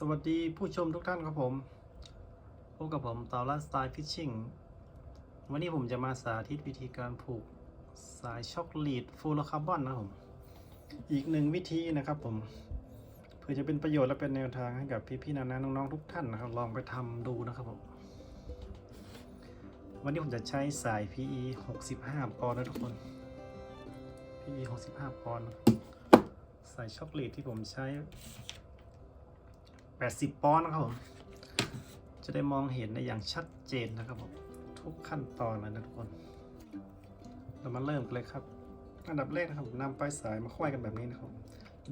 สวัสดีผู้ชมทุกท่านครับผม พบกับผมต่อละสไตล์ฟิชชิ่ง วันนี้ผมจะมาสาธิตวิธีการผูกสายช็อกลีดฟูลคาร์บอนนะครับผม อีกหนึ่งวิธีนะครับผม เพื่อจะเป็นประโยชน์และเป็นแนวทางให้กับพี่ๆนานาน้องๆทุกท่านนะครับ ลองไปทำดูนะครับผม วันนี้ผมจะใช้สาย PE 65 ปอนด์นะทุกคน PE 65 ปอนด์ สายช็อกลีดที่ผมใช้ 80ปอนด์นะครับผม จะได้มองเห็นได้อย่างชัดเจนนะครับผมทุกขั้นตอนเลยนะทุกคน เรามาเริ่มกันเลยครับ อันดับแรกนะครับนำปลายสายมาควยกันแบบนี้นะครับ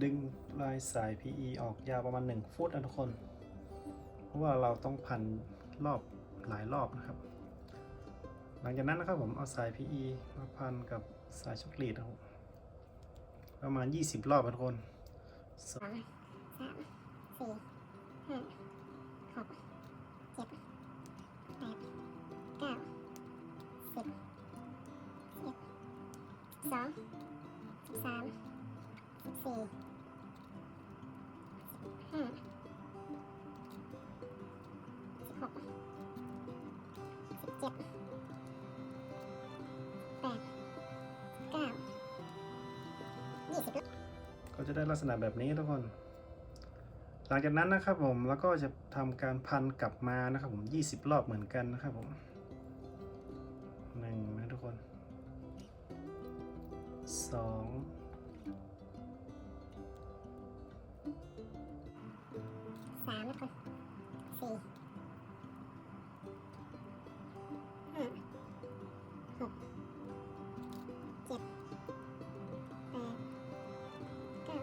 ดึงปลายสาย PE ออกยาวประมาณ 1 ฟุตนะทุกคน เพราะว่าเราต้องพันรอบหลายรอบนะครับ หลังจากนั้นนะครับผมเอาสาย PE มาพันกับสายช็อกโกแลตนะครับประมาณ 20 รอบนะทุกคนสองสาม สองสิบสามสิบสี่สิบห้าสิบหกสิบเจ็ดแปดเก้ายี่สิบก็จะได้ลักษณะแบบนี้ทุกคน หลังจากนั้นนะครับผมแล้วก็จะทำการพันกลับมานะครับผม 20 รอบเหมือนกันนะครับผมหนึ่งนะทุกคน สองสามนะคนสี่ห้าหกเจ็ดแปดเก้า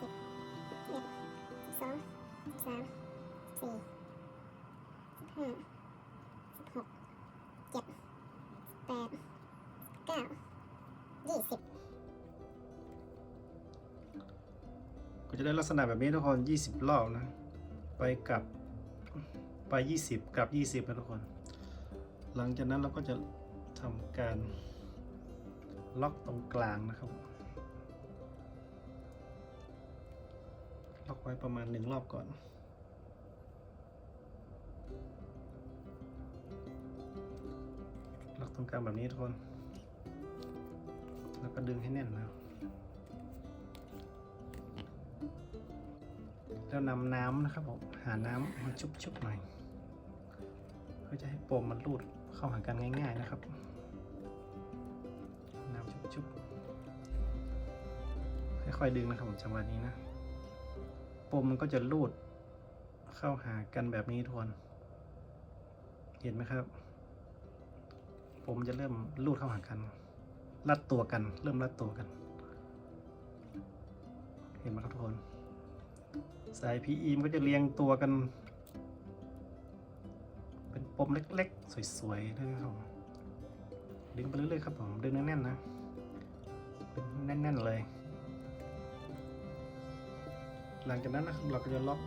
สิบเอ็ดสิบสองสิบสามสี่สิบห้าสิบหกเจ็ดแปด ก้ายี่สิบก็จะได้ลักษณะแบบนี้ทุกคน20รอบนะ ไปกลับไป20กลับ20นะทุกคน หลังจากนั้นเราก็จะทำการล็อกตรงกลางนะครับ ล็อกไว้ประมาณหนึ่งรอบก่อนล็อกตรงกลางแบบนี้ทุกคน แล้วก็ดึงให้แน่นนะครับแล้วนำน้ำนะครับผมหาน้ำมาชุบๆหน่อยเพื่อจะให้ปมมันรูดเข้าหากันง่าย ๆนะครับ น้ำชุบๆค่อยๆดึงนะครับผมจังหวะนี้นะ ปมมันก็จะรูดเข้าหากันแบบนี้ทุกคนเห็นไหมครับโปมจะเริ่มรูดเข้าหากัน รัดตัวกัน เริ่มรัดตัวกัน เห็นไหมครับทุกคน สาย PE มันก็จะเรียงตัวกัน เป็นปมเล็กๆ สวยๆนะครับผมดึงไปเรื่อยๆครับผมดึงแน่นๆนะดึงแน่นๆเลย หลังจากนั้นนะครับเราก็จะล็อก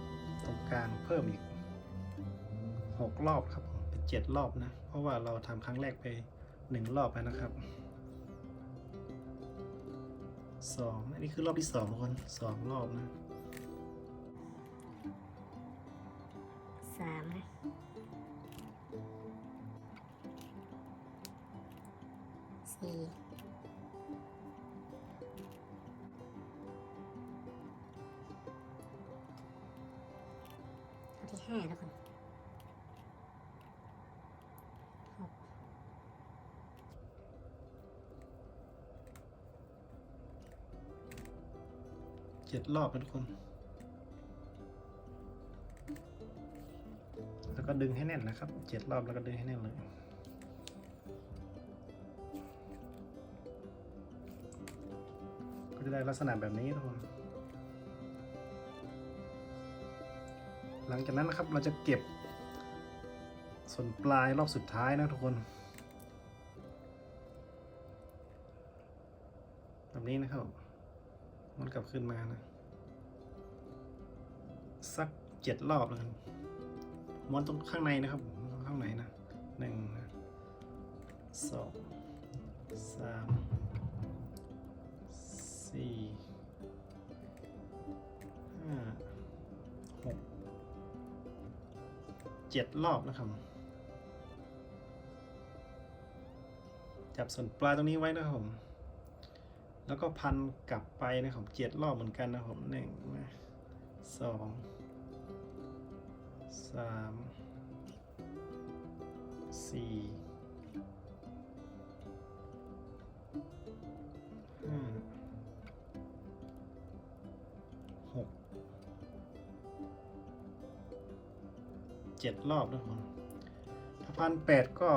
ตรงกลางเพิ่มอีก6รอบครับผมเป็น7รอบนะ เพราะว่าเราทำครั้งแรกไป 1 รอบแล้วนะครับ สองอันนี้คือรอบที่สองทุกคนสองรอบนะสามสี่ที่ห้าแล้วคน เจ็ดรอบนะทุกคน แล้วก็ดึงให้แน่นนะครับเจ็ดรอบแล้วก็ดึงให้แน่นเลยก็จะได้ลักษณะแบบนี้ทุกคนหลังจากนั้นนะครับเราจะเก็บ ส่วนปลายรอบสุดท้ายนะทุกคนแบบนี้นะครับ มันกลับขึ้นมานะ สักเจ็ดรอบแล้วกัม้วนตรงข้างในนะครับข้างในนะหนึ่งสองสามสี่ห้าหกเจ็ดรอบนะครับ จับส่วนปลาตรงนี้ไว้นะครับผม แล้วก็พันกลับไปนะครับเจ็ดรอบเหมือนกันนะผมหนึ่งสองสามสี่ห้าหกเจ็ดรอบนะผมถ้าพันแปดก็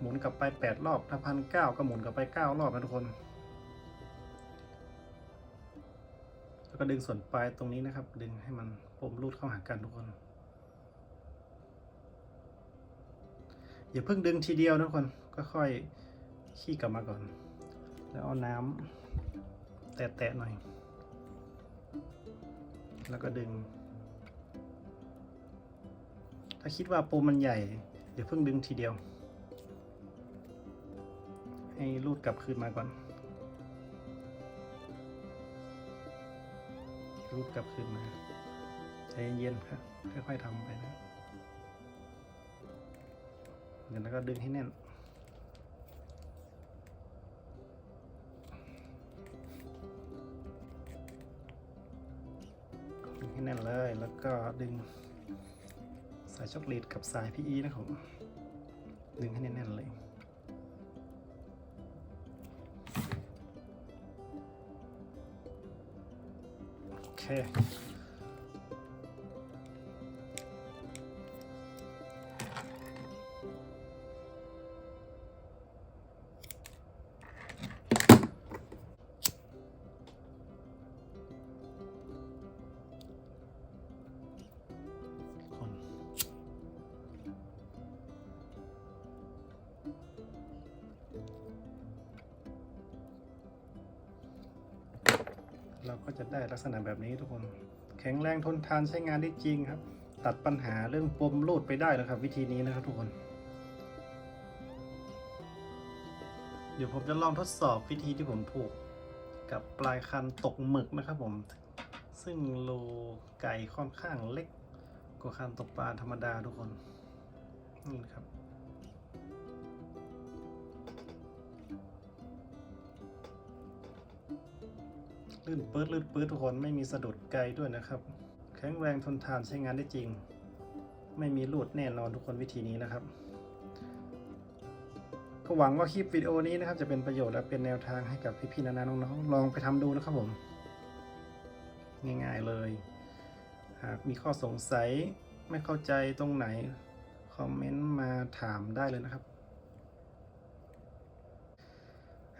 หมุนกลับไปแปดรอบ ถ้าพันเก้าก็หมุนกลับไปเก้ารอบนะทุกคน แล้วก็ดึงส่วนปลายตรงนี้นะครับ ดึงให้มันปมรูดเข้าหากันทุกคน อย่าเพิ่งดึงทีเดียวนะทุกคนก็ค่อยขี้กลับมาก่อน แล้วเอาน้ำแตะๆหน่อย แล้วก็ดึง ถ้าคิดว่าปมมันใหญ่อย่าเพิ่งดึงทีเดียว ให้รูดกลับคืนมาก่อน รูดกลับคืนมา ใจเย็นๆครับ ค่อยๆทำไปนะเดี๋ยวแล้วก็ดึงให้แน่น ดึงให้แน่นเลย แล้วก็ดึงสายช็อกโกแลตกับสาย PE นะครับผมดึงให้แน่นๆเลย โก็จะได้ลักษณะแบบนี้ทุกคน แข็งแรงทนทานใช้งานได้จริงครับ ตัดปัญหาเรื่องปมรูดไปได้แล้วครับ วิธีนี้นะครับทุกคน เดี๋ยวผมจะลองทดสอบวิธีที่ผมผูกกับปลายคันตกหมึกนะครับผม ซึ่งโลไก่ค่อนข้างเล็กกว่าคันตกปลาธรรมดาทุกคนนี่ครับ ลื่นปื๊ดลื่นปื๊ดทุกคนไม่มีสะดุดไกลด้วยนะครับ แข็งแรงทนทานใช้งานได้จริง ไม่มีรูดแน่นอนทุกคนวิธีนี้นะครับ ก็หวังว่าคลิปวิดีโอนี้นะครับ จะเป็นประโยชน์และเป็นแนวทางให้กับพี่ๆนานาน้องๆลองไปทำดูนะครับผม ง่ายๆเลย หากมีข้อสงสัยไม่เข้าใจตรงไหน คอมเมนต์มาถามได้เลยนะครับ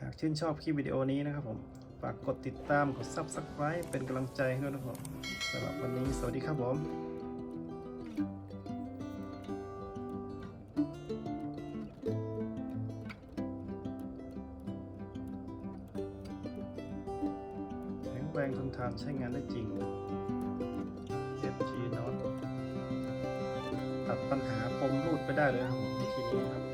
หากชื่นชอบคลิปวิดีโอนี้นะครับผม ฝากกดติดตามกด Subscribe เป็นกำลังใจให้ด้วยนะครับสำหรับวันนี้สวัสดีครับผมแข็งแรงทนทานใช้งานได้จริง FG Not ตัดปัญหาปมรูดไปได้เลยครับวิธีนี้ครับ